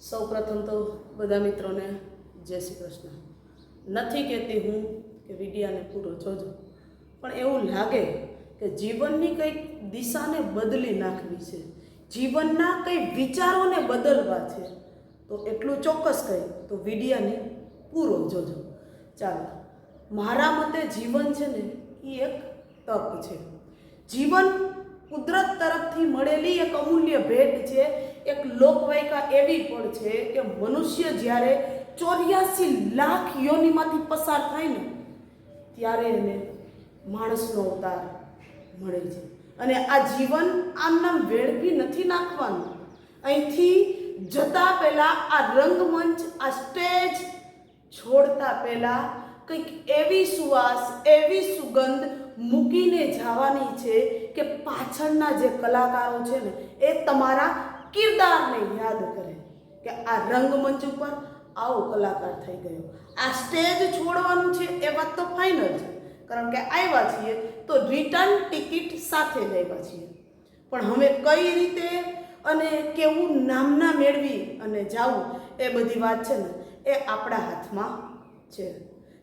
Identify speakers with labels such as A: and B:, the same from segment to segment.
A: સૌ પ્રથમ તો બધા મિત્રોને જય શ્રી કૃષ્ણ. નથી કહેતી હું કે વિડિયાને પૂરો જોજો, પણ એવું લાગે કે જીવનની કંઈક દિશાને બદલી નાખવી છે. જીવનના કંઈ વિચારોને બદલવા છે. તો એટલું ચોક્કસ કહી તો વિડિયાને પૂરો જોજો. ચાલો, મારા મતે જીવન છે ને એ એક તક છે. જીવન કુદરત તરફથી મળેલી એક અમૂલ્ય ભેટ છે એક લોકવાયકા એવી પણ છે કે મનુષ્ય જ્યારે ચોર્યાસી લાખ યોનિમાંથી પસાર થાય ને, ત્યારે એને માણસનો અવતાર મળે છે. અને આ જીવન આમ નામ વેડફી નથી નાખવાનું. અહીંથી જતા પહેલાં આ રંગમંચ, આ સ્ટેજ છોડતા પહેલાં કંઈક એવી સુવાસ, એવી સુગંધ મૂકીને જવાની છે કે પાછળના જે કલાકારો છે ને, એ તમારા કિરદારને યાદ કરે કે આ રંગમંચ ઉપર આવો કલાકાર થઈ ગયો. આ સ્ટેજ છોડવાનું છે એ વાત તો ફાઇનલ છે. કારણ કે આવ્યા છીએ તો રિટર્ન ટિકિટ સાથે લેવા છીએ. પણ હવે કઈ રીતે અને કેવું નામના મેળવી અને જાવું એ બધી વાત છે ને, એ આપણા હાથમાં છે.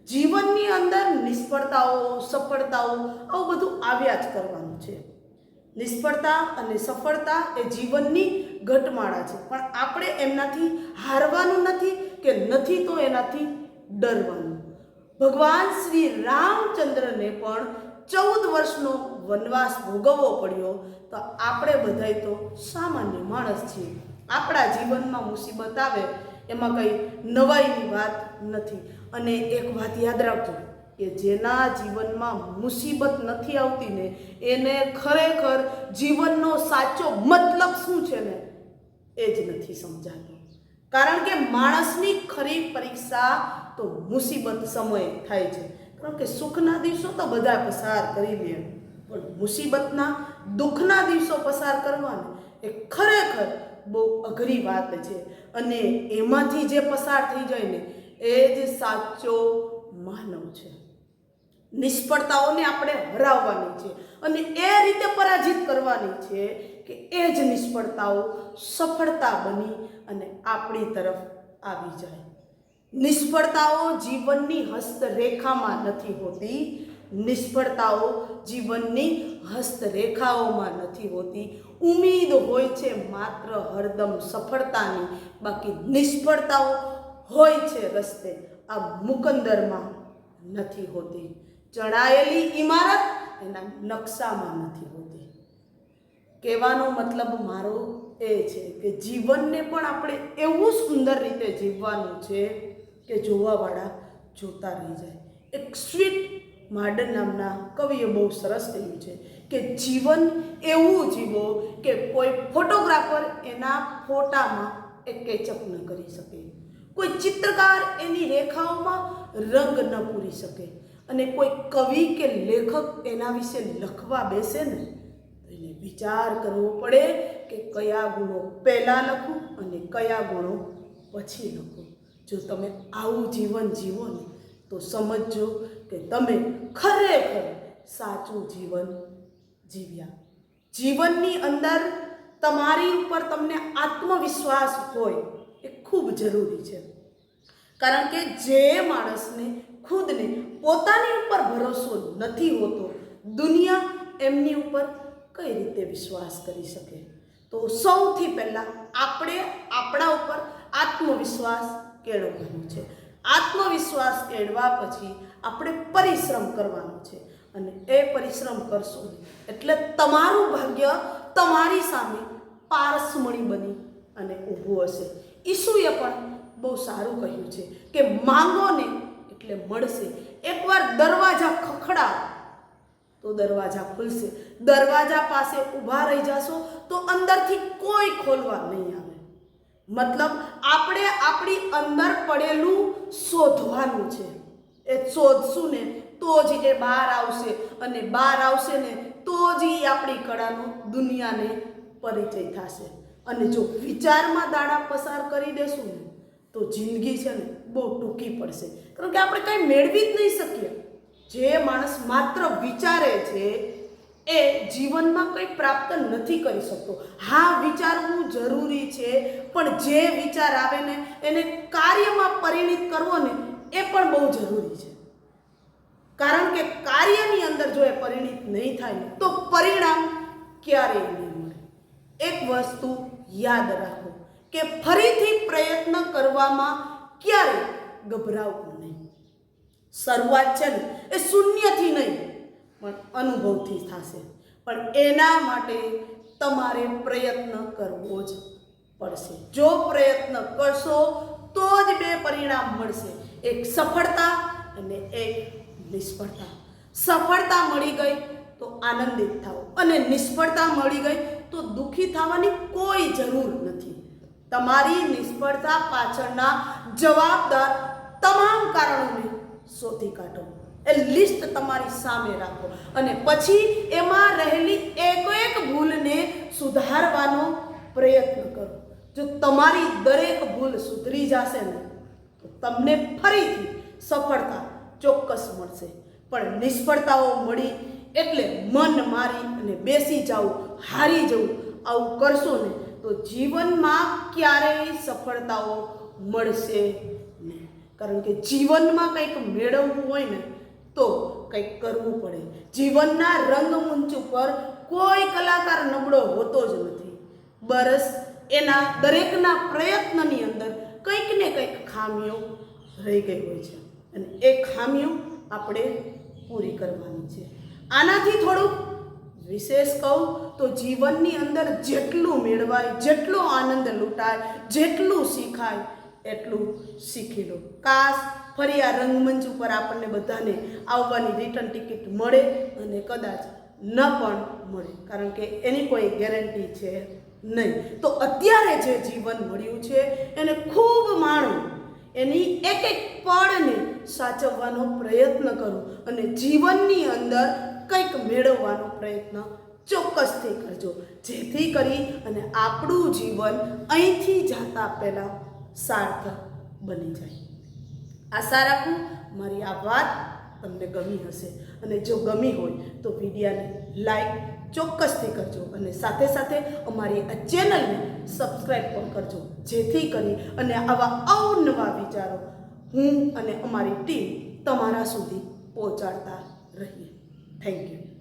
A: જીવનની અંદર નિષ્ફળતાઓ, સફળતાઓ, આવું બધું આવ્યા જ કરવાનું છે. નિષ્ફળતા અને સફળતા એ જીવનની ઘટમાળા છે. પણ આપણે એમનાથી હારવાનું નથી કે નથી તો એનાથી ડરવાનું. ભગવાન શ્રી રામચંદ્રને પણ ચૌદ વર્ષનો વનવાસ ભોગવવો પડ્યો તો આપણે બધાય તો સામાન્ય માણસ છીએ. આપણા જીવનમાં મુસીબત આવે એમાં કંઈ નવાઈની વાત નથી. અને એક વાત યાદ રાખજો. કે જેના જીવનમાં મુસીબત નથી આવતી ને, એને ખરેખર જીવનનો સાચો મતલબ શું છે ને, એ જ નથી સમજાતું. કારણ કે માણસની ખરી પરીક્ષા તો મુસીબત સમયે થાય છે. કારણ કે સુખના દિવસો તો બધા પસાર કરી લે પણ મુસીબતના દુઃખના દિવસો પસાર કરવાના, એ ખરેખર બહુ અઘરી વાત છે. અને એમાંથી જે પસાર થઈ જાય ને, એ જ સાચો માનવ છે. નિષ્ફળતાઓને આપણે હરાવવાની છે અને એ રીતે પરાજિત કરવાની છે કે એ જ નિષ્ફળતાઓ સફળતા બની અને આપણી તરફ આવી જાય. નિષ્ફળતાઓ જીવનની હસ્તરેખામાં નથી હોતી. નિષ્ફળતાઓ જીવનની હસ્તરેખાઓમાં નથી હોતી. ઉમેદ હોય છે માત્ર હરદમ સફળતાની. બાકી નિષ્ફળતાઓ હોય છે રસ્તે. આ મુકંદરમાં નથી હોતી. ચણાયેલી ઇમારત એના નકશામાં નથી હોતી. કહેવાનો મતલબ મારો એ છે કે જીવનને પણ આપણે એવું સુંદર રીતે જીવવાનું છે કે જોવાવાળા જોતા રહી જાય. એક સ્વીટ માર્ડન નામના કવિએ બહુ સરસ કહ્યું છે કે જીવન એવું જીવો કે કોઈ ફોટોગ્રાફર એના ફોટામાં એ કેચઅપ ન કરી શકે. કોઈ ચિત્રકાર એની રેખાઓમાં રંગ ન પૂરી શકે. અને કોઈ કવિ કે લેખક એના વિશે લખવા બેસે ને એને વિચાર કરવો પડે કે કયા ગુણો પહેલાં લખું અને કયા ગુણો પછી લખું. જો તમે આવું જીવન જીવો ને, તો સમજજો કે તમે ખરેખર સાચું જીવન જીવ્યા. જીવનની અંદર તમારી ઉપર તમને આત્મવિશ્વાસ હોય એ ખૂબ જરૂરી છે. કારણ કે જે માણસને પોતાની ઉપર ભરોસો નથી હોતો, દુનિયા એમની ઉપર કઈ રીતે વિશ્વાસ કરી શકે? તો સૌથી પહેલાં આપણે આપણા ઉપર આત્મવિશ્વાસ કેળવવાનો છે. આત્મવિશ્વાસ કેળવા પછી આપણે પરિશ્રમ કરવાનો છે. અને એ પરિશ્રમ કરશો એટલે તમારું ભાગ્ય તમારી સામે પારસમણી બની અને ઊભું હશે. ઈસુએ પણ બહુ સારું કહ્યું છે કે માંગો ને એટલે મળશે. એકવાર દરવાજા ખખડા તો દરવાજા ખુલશે. દરવાજા પાસે ઊભા રહી જશો, તો અંદરથી કોઈ ખોલવા નહીં આવે. મતલબ, આપણે આપણી અંદર પડેલું શોધવાનું છે. એ શોધશું ને, તો જ એ બહાર આવશે. અને બહાર આવશે ને, તો જ એ આપણી કળાનો દુનિયાને પરિચય થશે. અને જો વિચારમાં દાડા પસાર કરી દેશું ને તો જિંદગી છે ને બહુ ટૂંકી પડશે. કારણ કે આપણે કાંઈ મેળવી જ નહીં શકીએ. જે માણસ માત્ર વિચારે છે એ જીવનમાં કંઈ પ્રાપ્ત નથી કરી શકતો. હા, વિચારવું જરૂરી છે, પણ જે વિચાર આવે ને એને કાર્યમાં પરિણિત કરવો ને એ પણ બહુ જરૂરી છે. કારણ કે કાર્યની અંદર જો એ પરિણિત નહીં થાય ને, તો પરિણામ ક્યારેય નહીં મળે. એક વસ્તુ યાદ રાખો કે ફરીથી પ્રયત્ન કરવામાં ક્યારેય ગભરાવું નહીં. શરૂઆત છે ને, એ શૂન્યથી નહીં, પણ અનુભવથી થશે. પણ એના માટે તમારે પ્રયત્ન કરવો જ પડશે. જો પ્રયત્ન કરશો, તો જ બે પરિણામ મળશે. એક સફળતા અને એક નિષ્ફળતા. સફળતા મળી ગઈ તો આનંદિત થાઓ. અને નિષ્ફળતા મળી ગઈ તો દુઃખી થવાની કોઈ જરૂર નથી. તમારી નિષ્ફળતા પાછળના જવાબદાર તમામ કારણોને શોધી કાઢો. એ લિસ્ટ તમારી સામે રાખો અને પછી એમાં રહેલી એક એક ભૂલને સુધારવાનો પ્રયત્ન કરો. જો તમારી દરેક ભૂલ સુધરી જશે ને, તો તમને ફરીથી સફળતા ચોક્કસ મળશે. પણ નિષ્ફળતાઓ મળી એટલે મન મારી અને બેસી જવું હારી જવું આવું કરશો ને તો જીવનમાં ક્યારેય સફળતાઓ મળશે નહીં. કારણ કે જીવનમાં કંઈક મેળવવું હોય ને, તો કંઈક કરવું પડે. જીવનના રંગમંચ ઉપર કોઈ કલાકાર નબળો હોતો જ નથી. બરસ એના દરેકના પ્રયત્નની અંદર કંઈક ને કંઈક ખામીઓ રહી ગઈ હોય છે. અને એ ખામીઓ આપણે પૂરી કરવાની છે. આનાથી થોડુંક વિશેષ કહું તો જીવનની અંદર જેટલું મેળવાય, જેટલો આનંદ લૂંટાય, જેટલું શીખાય, એટલું શીખી લો. કાશ ફરી આ રંગમંચ ઉપર આપણને બધાને આવવાની રિટર્ન ટિકિટ મળે અને કદાચ ન પણ મળે, કારણ કે એની કોઈ ગેરંટી છે નહીં. તો અત્યારે જે જીવન મળ્યું છે, એને ખૂબ માણો એની એક એક પળને સાચવવાનો પ્રયત્ન કરો અને જીવનની અંદર કંઈક મેળવવાનો પ્રયત્ન ચોક્કસથી કરજો. જેથી કરી અને આપણું જીવન અહીંથી જાતા પહેલાં સાર્થક બની જાય. આશા રાખું મારી આ વાત તમને ગમી હશે. અને જો ગમી હોય તો વિડીયાને લાઈક ચોક્કસથી કરજો અને સાથે સાથે અમારી આ ચેનલને સબસ્ક્રાઈબ પણ કરજો. જેથી કરી અને આવા અવનવા વિચારો હું અને અમારી ટીમ તમારા સુધી પહોંચાડતા રહીએ. Thank you.